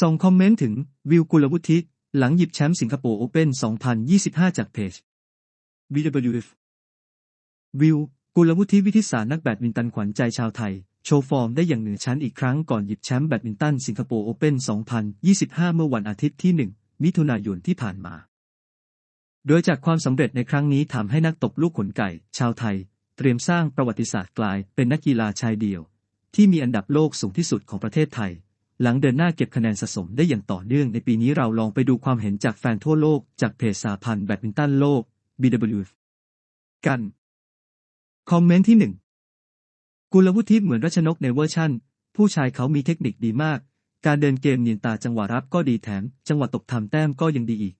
ส่งคอมเมนต์ถึงวิวกุลวุฒิหลังหยิบแชมป์สิงคโปร์โอเพ่น 2025 จากเพจ BWF วิวกุลวุฒิวิทิสารนักแบดมินตันขวัญใจชาวไทย โชว์ฟอร์มได้อย่างเหนือชั้นอีกครั้งก่อนหยิบแชมป์แบดมินตันสิงคโปร์โอเพ่น 2025 เมื่อวันอาทิตย์ที่ 1 มิถุนายนที่ผ่านมา โดยจากความสำเร็จในครั้งนี้ทำให้นักตบลูกขนไก่ ชาวไทย เตรียมสร้างประวัติศาสตร์กลายเป็นนักกีฬาชายเดี่ยว ที่มีอันดับโลกสูงที่สุดของประเทศไทย หลังเดินหน้าเก็บคะแนนสะสมได้อย่างต่อเนื่องในปีนี้เราลองไปดูความเห็นจากแฟนทั่วโลก จากเพจสาพันธ์แบดมินตันโลก BWF กัน คอมเมนต์ที่หนึ่งกุลวุฒิเหมือนรัชนกในเวอร์ชั่น ผู้ชายเขามีเทคนิคดีมาก การเดินเกมเนียนตาจังหวะรับก็ดีแถม จังหวะตบทำแต้มก็ยังดีอีก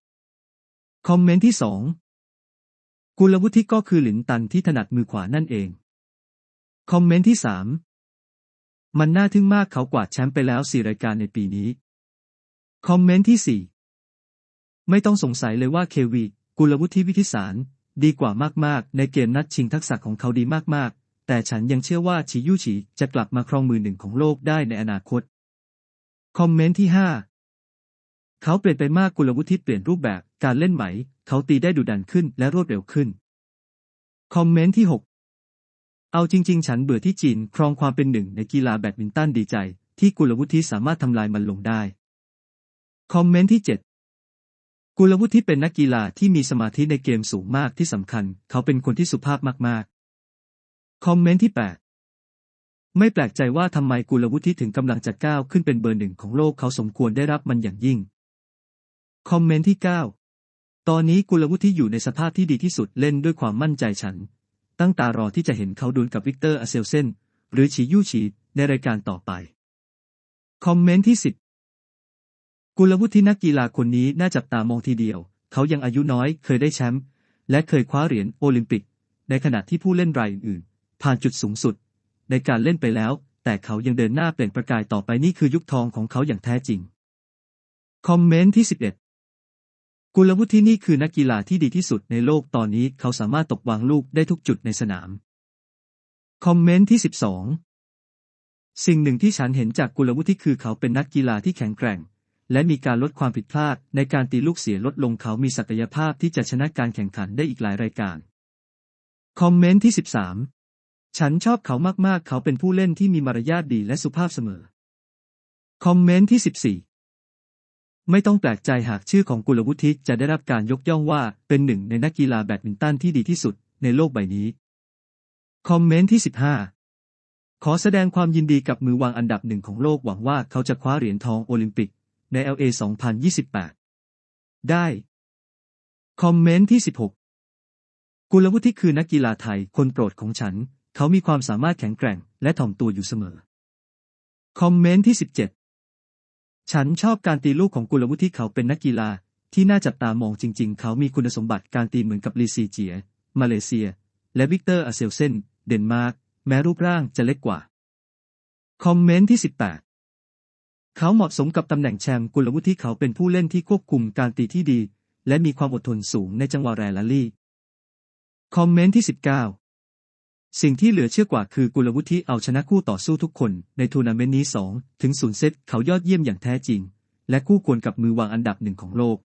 คอมเมนต์ที่สองกุลวุฒิก็คือหลินตันที่ถนัดมือขวานั่นเอง คอมเมนต์ที่สาม มันน่าทึ่งมากเขากวาดแชมป์ไปแล้วสี่รายการในปีนี้ คอมเมนต์ที่สี่ไม่ต้องสงสัยเลยว่าเควีกุลวุฒิวิทิสาร ดีกว่ามากๆ ในเกมนัดชิงทักษะของเขาดีมากๆ แต่ฉันยังเชื่อว่าฉียู่ฉีจะกลับมาครองมือหนึ่งของโลกได้ในอนาคต คอมเมนต์ที่ห้าเขาเปลี่ยนไปมากกุลวุฒิเปลี่ยนรูปแบบการเล่นไหม เขาตีได้ดุดันขึ้นและรวดเร็วขึ้น คอมเมนต์ที่หก เอาจริง ๆ ฉันเบื่อที่จีนครองความเป็นหนึ่งในกีฬาแบดมินตันดีใจ ที่กุลวุฒิสามารถทำลายมันลงได้ คอมเมนต์ที่ 7 กุลวุฒิเป็นนักกีฬาที่มีสมาธิในเกมสูงมากที่สำคัญ เขาเป็นคนที่สุภาพมากๆ คอมเมนต์ที่ 8 ไม่แปลกใจว่าทำไมกุลวุฒิถึงกำลังจะก้าวขึ้นเป็นเบอร์หนึ่งของโลกเขาสมควรได้รับมันอย่างยิ่ง คอมเมนต์ที่ 9 ตอนนี้กุลวุฒิอยู่ในสภาพที่ดีที่สุดเล่นด้วยความมั่นใจฉัน ตั้งตารอที่จะเห็นเขาดวลกับวิกเตอร์อาเซลเซนหรือฉียู่ฉีในรายการต่อไป คอมเมนต์ที่10กุลวุฒินักกีฬาคนนี้น่าจับตามองทีเดียว เขายังอายุน้อยเคยได้แชมป์และเคยคว้าเหรียญโอลิมปิก ในขณะที่ผู้เล่นรายอื่นๆ ผ่านจุดสูงสุด ในการเล่นไปแล้ว แต่เขายังเดินหน้าเปล่งประกายต่อไปนี่คือยุคทองของเขาอย่างแท้จริง คอมเมนต์ที่11 กุลวุฒินี่คือนักกีฬาที่ดีที่สุดในโลกตอนนี้เขาสามารถตกวางลูกได้ทุกจุดในสนาม คอมเมนต์ที่ 12 สิ่งหนึ่งที่ฉันเห็นจากกุลวุฒิคือเขาเป็นนักกีฬาที่แข็งแกร่ง และมีการลดความผิดพลาด ในการตีลูกเสียลดลงเขามีศักยภาพที่จะชนะการแข่งขันได้อีกหลายรายการ คอมเมนต์ที่ 13 ฉันชอบเขามากๆ เขาเป็นผู้เล่นที่มีมารยาทดีและสุภาพเสมอ คอมเมนต์ที่ 14 ไม่ต้องแปลกใจหากชื่อของกุลวุฒิจะได้รับการยกย่องว่าเป็นหนึ่งในนักกีฬาแบดมินตันที่ดีที่สุดในโลกใบนี้ คอมเมนต์ที่ 15 ขอแสดงความยินดีกับมือวางอันดับหนึ่งของโลกหวังว่าเขาจะคว้าเหรียญทองโอลิมปิกใน LA 2028 ได้ คอมเมนต์ที่ 16 กุลวุฒิคือนักกีฬาไทยคนโปรดของฉัน เขามีความสามารถแข็งแกร่งและถ่อมตัวอยู่เสมอ คอมเมนต์ที่ 17 ฉันชอบการตีลูกของกุลวุฒิเขาเป็นนักกีฬา ที่น่าจับตามองจริง ๆ เขามีคุณสมบัติการตีเหมือนกับลีซีเจีย มาเลเซีย และวิกเตอร์อาเซลเซนเดนมาร์ก แม้รูปร่างจะเล็กกว่า คอมเมนต์ที่ 18 เขาเหมาะสมกับตำแหน่งแชมป์กุลวุฒิเขาเป็นผู้เล่นที่ควบคุมการตีที่ดี และมีความอดทนสูงในจังหวะแรลลี่ คอมเมนต์ที่ 19 สิ่งที่เหลือเชื่อกว่าคือกุลวุฒิเอาชนะคู่ต่อสู้ทุกคนในทัวร์นาเมนต์นี้2ถึง0เซตเขายอดเยี่ยมอย่างแท้จริง และคู่ควรกับมือวางอันดับหนึ่งของโลก